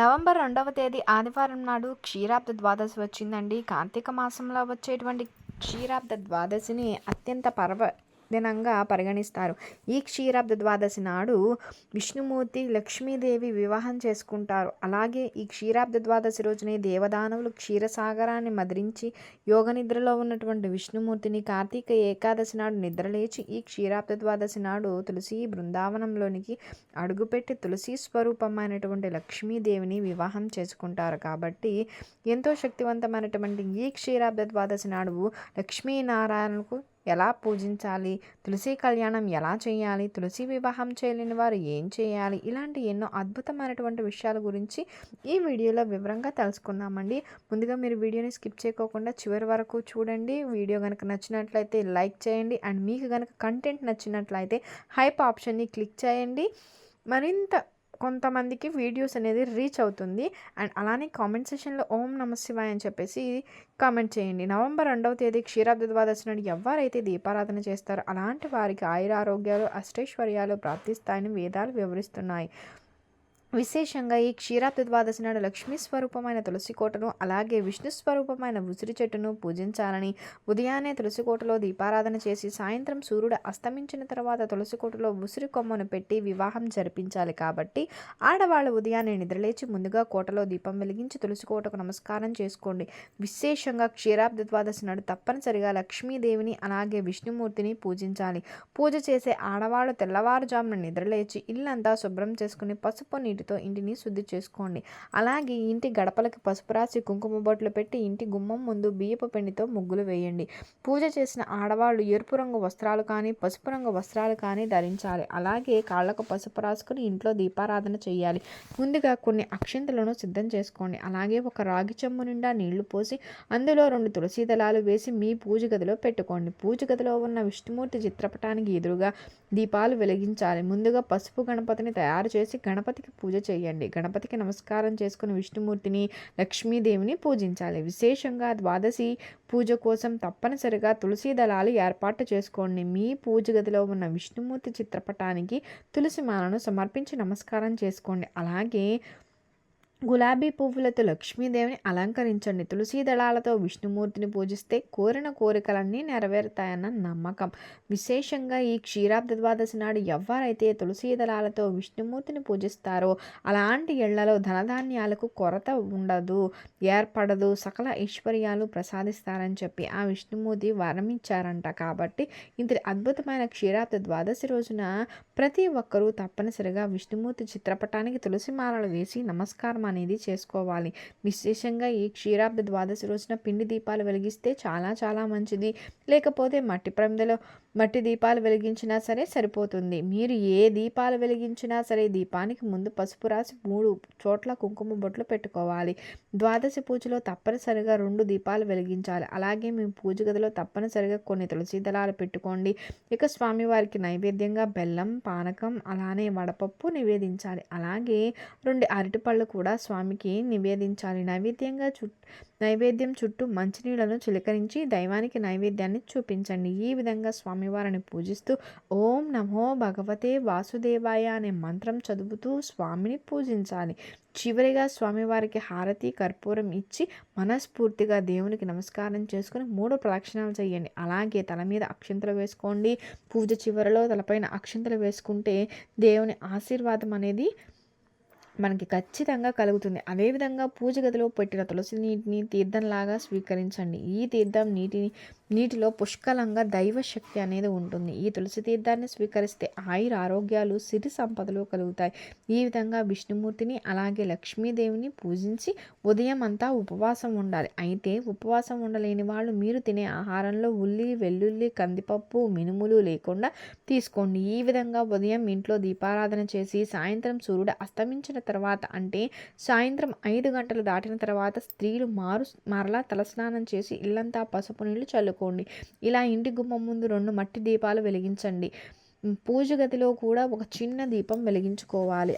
November రెండవ తేదీ ఆదివారం నాడు క్షీరాబ్ద ద్వాదశి వచ్చిందండి. కార్తీక మాసంలో వచ్చేటువంటి క్షీరాబ్ద ద్వాదశిని అత్యంత పర్వ దినంగా పరిగణిస్తారు. ఈ క్షీరాబ్ద ద్వాదశి నాడు విష్ణుమూర్తి లక్ష్మీదేవి వివాహం చేసుకుంటారు. అలాగే ఈ క్షీరాబ్ద ద్వాదశి రోజునే దేవదానవులు క్షీరసాగరాన్ని మదిరించి యోగ నిద్రలో ఉన్నటువంటి విష్ణుమూర్తిని కార్తీక ఏకాదశి నాడు నిద్రలేచి ఈ క్షీరాబ్ద ద్వాదశి నాడు తులసి బృందావనంలోనికి అడుగుపెట్టి తులసి స్వరూపమైనటువంటి లక్ష్మీదేవిని వివాహం చేసుకుంటారు. కాబట్టి ఎంతో శక్తివంతమైనటువంటి ఈ క్షీరాబ్ద ద్వాదశి నాడు లక్ష్మీనారాయణకు ఎలా పూజించాలి? తులసి కళ్యాణం ఎలా చేయాలి? తులసి వివాహం చేయలేని వారు ఏం చేయాలి? ఇలాంటి ఎన్నో అద్భుతమైనటువంటి విషయాల గురించి ఈ వీడియోలో వివరంగా తెలుసుకుందామండి. ముందుగా మీరు వీడియోని స్కిప్ చేయకోకుండా చివరి వరకు చూడండి. వీడియో కనుక నచ్చినట్లయితే లైక్ చేయండి. అండ్ మీకు కనుక కంటెంట్ నచ్చినట్లయితే హైప్ ఆప్షన్ని క్లిక్ చేయండి. మరింత కొంతమందికి వీడియోస్ అనేది రీచ్ అవుతుంది. అండ్ అలానే కామెంట్ సెషన్లో ఓం నమశివాయ అని చెప్పేసి కామెంట్ చేయండి. నవంబర్ రెండవ తేదీ క్షీరాబ్ద ద్వాదశి నాడు ఎవరైతే దీపారాధన చేస్తారో అలాంటి వారికి ఆయుర ఆరోగ్యాలు అష్టైశ్వర్యాలు ప్రాప్తిస్తాయని వేదాలు వివరిస్తున్నాయి. విశేషంగా ఈ క్షీరాబ్ద ద్వాదశి నాడు లక్ష్మీ స్వరూపమైన తులసి కోటను అలాగే విష్ణు స్వరూపమైన ఉసిరి చెట్టును పూజించాలని ఉదయాన్నే తులసి కోటలో దీపారాధన చేసి సాయంత్రం సూర్యుడు అస్తమించిన తర్వాత తులసి కోటలో ఉసిరి కొమ్మను పెట్టి వివాహం జరిపించాలి కాబట్టి ఆడవాళ్ళు ఉదయాన్నే నిద్రలేచి ముందుగా కోటలో దీపం వెలిగించి తులసి కోటకు నమస్కారం చేసుకోండి. విశేషంగా క్షీరాబ్ద ద్వాదశి నాడు తప్పనిసరిగా లక్ష్మీదేవిని అలాగే విష్ణుమూర్తిని పూజించాలి. పూజ చేసే ఆడవాళ్ళు తెల్లవారుజామున నిద్రలేచి ఇల్లంతా శుభ్రం చేసుకుని పసుపు నీటి నీటితో ఇంటిని శుద్ధి చేసుకోండి. అలాగే ఇంటి గడపలకి పసుపు రాసి కుంకుమ బొట్లు పెట్టి ఇంటి గుమ్మం ముందు బియ్యపు పిండితో ముగ్గులు వేయండి. పూజ చేసిన ఆడవాళ్ళు ఎరుపు రంగు వస్త్రాలు కానీ పసుపు రంగు వస్త్రాలు కానీ ధరించాలి. అలాగే కాళ్ళకు పసుపు రాసుకుని ఇంట్లో దీపారాధన చేయాలి. ముందుగా కొన్ని అక్షింతలను సిద్ధం చేసుకోండి. అలాగే ఒక రాగి చెంబు నిండా నీళ్ళు పోసి అందులో రెండు తులసి దళాలు వేసి మీ పూజ గదిలో పెట్టుకోండి. పూజ గదిలో ఉన్న విష్ణుమూర్తి చిత్రపటానికి ఎదురుగా దీపాలు వెలిగించాలి. ముందుగా పసుపు గణపతిని తయారు చేసి గణపతికి పూజ పూజ చేయండి. గణపతికి నమస్కారం చేసుకుని విష్ణుమూర్తిని లక్ష్మీదేవిని పూజించాలి. విశేషంగా ద్వాదశి పూజ కోసం తప్పనిసరిగా తులసి దళాలు ఏర్పాటు చేసుకోండి. మీ పూజ గదిలో ఉన్న విష్ణుమూర్తి చిత్రపటానికి తులసి మాలను సమర్పించి నమస్కారం చేసుకోండి. అలాగే గులాబీ పువ్వులతో లక్ష్మీదేవిని అలంకరించండి. తులసి దళాలతో విష్ణుమూర్తిని పూజిస్తే కోరిన కోరికలన్నీ నెరవేరుతాయన్న నమ్మకం. విశేషంగా ఈ క్షీరాబ్ద ద్వాదశి నాడు ఎవరైతే తులసి దళాలతో విష్ణుమూర్తిని పూజిస్తారో అలాంటి ఇళ్ళలో ధనధాన్యాలకు కొరత ఉండదు ఏర్పడదు సకల ఐశ్వర్యాలు ప్రసాదిస్తారని చెప్పి ఆ విష్ణుమూర్తి వరమిచ్చారంట కాబట్టి ఇంతటి అద్భుతమైన క్షీరాబ్ద ద్వాదశి రోజున ప్రతి ఒక్కరూ తప్పనిసరిగా విష్ణుమూర్తి చిత్రపటానికి తులసి మాలలు వేసి నమస్కారం అనేది చేసుకోవాలి. విశేషంగా ఈ క్షీరాబ్ద ద్వాదశి రోజున పిండి దీపాలు వెలిగిస్తే చాలా చాలా మంచిది. లేకపోతే మట్టి ప్రమిదలో మట్టి దీపాలు వెలిగించినా సరే సరిపోతుంది. మీరు ఏ దీపాలు వెలిగించినా సరే దీపానికి ముందు పసుపు రాసి మూడు చోట్ల కుంకుమ బొట్లు పెట్టుకోవాలి. ద్వాదశి పూజలో తప్పనిసరిగా రెండు దీపాలు వెలిగించాలి. అలాగే మీ పూజ గదిలో తప్పనిసరిగా కొన్ని తులసి దళాలు పెట్టుకోండి. ఇక స్వామివారికి నైవేద్యంగా బెల్లం పానకం అలానే వడపప్పు నివేదించాలి. అలాగే రెండు అరటిపళ్ళు కూడా స్వామికి నివేదించాలి. నైవేద్యంగా చు నైవేద్యం చుట్టూ మంచినీళ్ళను చిలకరించి దైవానికి నైవేద్యాన్ని చూపించండి. ఈ విధంగా స్వామివారిని పూజిస్తూ ఓం నమో భగవతే వాసుదేవాయ అనే మంత్రం చదువుతూ స్వామిని పూజించాలి. చివరిగా స్వామివారికి హారతి కర్పూరం ఇచ్చి మనస్ఫూర్తిగా దేవునికి నమస్కారం చేసుకుని మూడు ప్రదక్షిణాలు చేయండి. అలాగే తల మీద అక్షంతలు వేసుకోండి. పూజ చివరిలో తలపైన అక్షంతలు వేసుకుంటే దేవుని ఆశీర్వాదం అనేది మనకి ఖచ్చితంగా కలుగుతుంది. అదేవిధంగా పూజ గదిలో పెట్టిన తులసి నీటిని తీర్థంలాగా స్వీకరించండి. ఈ తీర్థం నీటిని నీటిలో పుష్కలంగా దైవశక్తి అనేది ఉంటుంది. ఈ తులసి తీర్థాన్ని స్వీకరిస్తే ఆయుర ఆరోగ్యాలు సిరి సంపదలు కలుగుతాయి. ఈ విధంగా విష్ణుమూర్తిని అలాగే లక్ష్మీదేవిని పూజించి ఉదయం అంతా ఉపవాసం ఉండాలి. అయితే ఉపవాసం ఉండలేని వాళ్ళు మీరు తినే ఆహారంలో ఉల్లి వెల్లుల్లి కందిపప్పు మినుములు లేకుండా తీసుకోండి. ఈ విధంగా ఉదయం ఇంట్లో దీపారాధన చేసి సాయంత్రం సూర్యుడు అస్తమించిన తర్వాత అంటే సాయంత్రం ఐదు గంటలు దాటిన తర్వాత స్త్రీలు మారు మరలా తలస్నానం చేసి ఇల్లంతా పసుపు నీళ్ళు చల్లుకోండి ఇలా ఇంటి గుమ్మం ముందు రెండు మట్టి దీపాలు వెలిగించండి. పూజ గదిలో కూడా ఒక చిన్న దీపం వెలిగించుకోవాలి.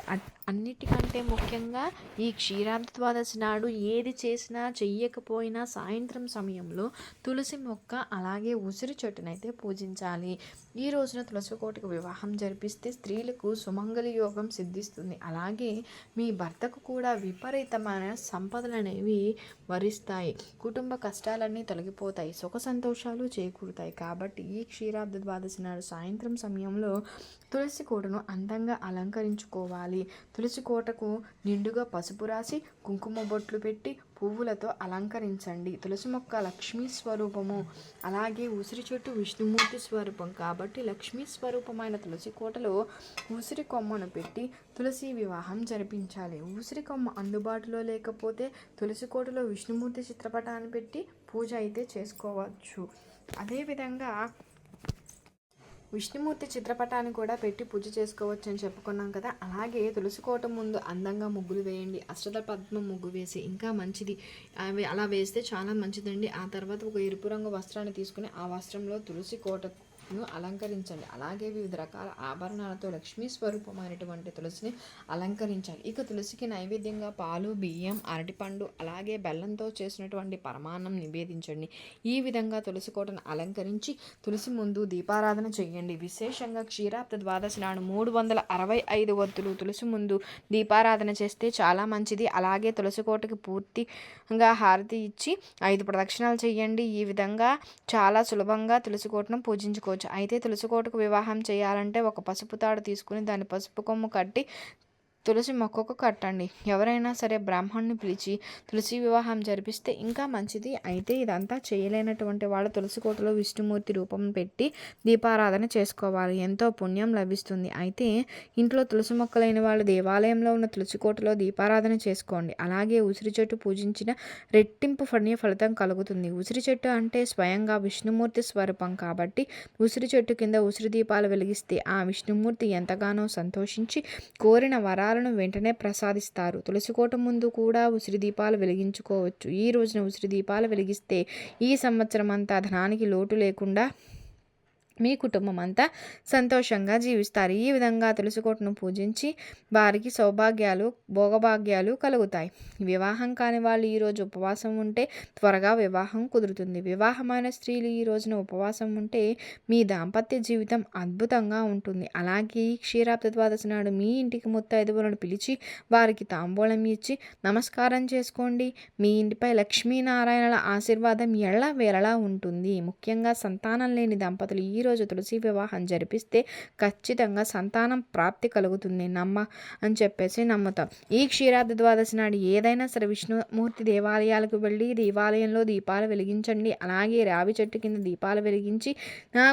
అన్నిటికంటే ముఖ్యంగా ఈ క్షీరాబ్ద ద్వాదశి నాడు ఏది చేసినా చెయ్యకపోయినా సాయంత్రం సమయంలో తులసి మొక్క అలాగే ఉసిరి చెట్టునైతే పూజించాలి. ఈ రోజున తులసి కోటకు వివాహం జరిపిస్తే స్త్రీలకు సుమంగళి యోగం సిద్ధిస్తుంది. అలాగే మీ భర్తకు కూడా విపరీతమైన సంపదలు అనేవి వరిస్తాయి. కుటుంబ కష్టాలన్నీ తొలగిపోతాయి. సుఖ సంతోషాలు చేకూరుతాయి. కాబట్టి ఈ క్షీరాబ్ద ద్వాదశి నాడు సాయంత్రం సమయం సమయంలో తులసి కోటను అందంగా అలంకరించుకోవాలి. తులసి కోటకు నిండుగా పసుపు రాసి కుంకుమ బొట్లు పెట్టి పువ్వులతో అలంకరించండి. తులసి మొక్క లక్ష్మీ స్వరూపము. అలాగే ఉసిరి చెట్టు విష్ణుమూర్తి స్వరూపం. కాబట్టి లక్ష్మీ స్వరూపమైన తులసి కోటలో ఉసిరి కొమ్మను పెట్టి తులసి వివాహం జరిపించాలి. ఉసిరి కొమ్మ అందుబాటులో లేకపోతే తులసి కోటలో విష్ణుమూర్తి చిత్రపటాన్ని పెట్టి పూజ అయితే చేసుకోవచ్చు. అదేవిధంగా విష్ణుమూర్తి చిత్రపటాన్ని కూడా పెట్టి పూజ చేసుకోవచ్చు అని చెప్పుకున్నాం కదా. అలాగే తులసి కోట ముందు అందంగా ముగ్గులు వేయండి. అష్టద పద్మ ముగ్గు వేసి ఇంకా మంచిది. అవి అలా వేస్తే చాలా మంచిదండి. ఆ తర్వాత ఒక ఎరుపు రంగు వస్త్రాన్ని తీసుకుని ఆ వస్త్రంలో తులసి కోట ను అలంకరించండి. అలాగే వివిధ రకాల ఆభరణాలతో లక్ష్మీ స్వరూపమైనటువంటి తులసిని అలంకరించాలి. ఇక తులసికి నైవేద్యంగా పాలు బియ్యం అరటిపండు అలాగే బెల్లంతో చేసినటువంటి పరమాన్నం నివేదించండి. ఈ విధంగా తులసి కోటను అలంకరించి తులసి ముందు దీపారాధన చేయండి. విశేషంగా క్షీరాబ్ద ద్వాదశి నాడు మూడు వందల అరవై ఐదు వత్తులు తులసి ముందు దీపారాధన చేస్తే చాలా మంచిది. అలాగే తులసి కోటకి పూర్తిగా హారతి ఇచ్చి ఐదు ప్రదక్షిణాలు చేయండి. ఈ విధంగా చాలా సులభంగా తులసి కోటను పూజించుకోవచ్చు. అయితే తులసి వివాహం చేయాలంటే ఒక పసుపు తాడు తీసుకుని దాన్ని పసుపు కొమ్ము కట్టి తులసి మొక్కకు కట్టండి. ఎవరైనా సరే బ్రాహ్మణ్ణి పిలిచి తులసి వివాహం జరిపిస్తే ఇంకా మంచిది. అయితే ఇదంతా చేయలేనటువంటి వాళ్ళు తులసి కోటలో విష్ణుమూర్తి రూపం పెట్టి దీపారాధన చేసుకోవాలి. ఎంతో పుణ్యం లభిస్తుంది. అయితే ఇంట్లో తులసి మొక్కలైన వాళ్ళు దేవాలయంలో ఉన్న తులసి కోటలో దీపారాధన చేసుకోండి. అలాగే ఉసిరి చెట్టు పూజించిన రెట్టింపు పుణ్య ఫలితం కలుగుతుంది. ఉసిరి చెట్టు అంటే స్వయంగా విష్ణుమూర్తి స్వరూపం కాబట్టి ఉసిరి చెట్టు కింద ఉసిరి దీపాలు వెలిగిస్తే ఆ విష్ణుమూర్తి ఎంతగానో సంతోషించి కోరిన వరాలు ఫలాలను వెంటనే ప్రసాదిస్తారు. తులసికోట ముందు కూడా ఉసిరి దీపాలు వెలిగించుకోవచ్చు. ఈ రోజున ఉసిరి దీపాలు వెలిగిస్తే ఈ సంవత్సరం అంతా ధనానికి లోటు లేకుండా మీ కుటుంబం అంతా సంతోషంగా జీవిస్తారు. ఈ విధంగా తులసికోటను పూజించి వారికి సౌభాగ్యాలు భోగభాగ్యాలు కలుగుతాయి. వివాహం కాని వాళ్ళు ఈరోజు ఉపవాసం ఉంటే త్వరగా వివాహం కుదురుతుంది. వివాహమైన స్త్రీలు ఈ రోజున ఉపవాసం ఉంటే మీ దాంపత్య జీవితం అద్భుతంగా ఉంటుంది. అలాగే ఈ క్షీరాబ్ద ద్వాదశి నాడు మీ ఇంటికి ముత్తైదువులను పిలిచి వారికి తాంబూలం ఇచ్చి నమస్కారం చేసుకోండి. మీ ఇంటిపై లక్ష్మీనారాయణల ఆశీర్వాదం ఎళ్ళ వేళలా ఉంటుంది. ముఖ్యంగా సంతానం లేని దంపతులు ఈరోజు రోజు తులసి వివాహం జరిపిస్తే ఖచ్చితంగా సంతానం ప్రాప్తి కలుగుతుంది. నమ్మ అని చెప్పేసి నమ్ముతాం. ఈ క్షీరాబ్ద ద్వాదశి నాడు ఏదైనా సరే విష్ణుమూర్తి దేవాలయాలకు వెళ్ళి దేవాలయంలో దీపాలు వెలిగించండి. అలాగే రావి చెట్టు కింద దీపాలు వెలిగించి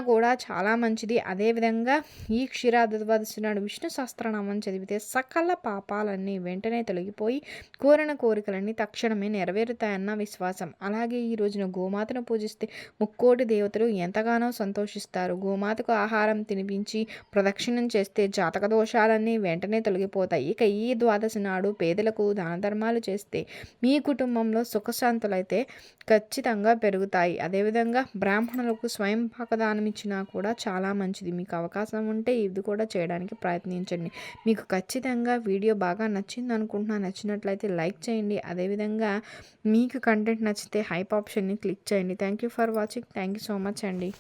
కూడా చాలా మంచిది. అదేవిధంగా ఈ క్షీరాబ్ద ద్వాదశి నాడు విష్ణు సహస్రనామం చదివితే సకల పాపాలన్నీ వెంటనే తొలగిపోయి కోరిన కోరికలన్నీ తక్షణమే నెరవేరుతాయన్న విశ్వాసం. అలాగే ఈ రోజున గోమాతను పూజిస్తే ముక్కోటి దేవతలు ఎంతగానో సంతోషిస్తారు. చేస్తారు గోమాతకు ఆహారం తినిపించి ప్రదక్షిణం చేస్తే జాతక దోషాలన్నీ వెంటనే తొలగిపోతాయి. ఇక ఈ ద్వాదశి నాడు పేదలకు దాన ధర్మాలు చేస్తే మీ కుటుంబంలో సుఖశాంతులైతే ఖచ్చితంగా పెరుగుతాయి. అదేవిధంగా బ్రాహ్మణులకు స్వయం పాకదానం ఇచ్చినా కూడా చాలా మంచిది. మీకు అవకాశం ఉంటే ఇది కూడా చేయడానికి ప్రయత్నించండి. మీకు ఖచ్చితంగా వీడియో బాగా నచ్చింది అనుకుంటున్నా నచ్చినట్లయితే లైక్ చేయండి. అదేవిధంగా మీకు కంటెంట్ నచ్చితే హైప్ ఆప్షన్ని క్లిక్ చేయండి. Thank you for watching. Thank you so much అండి.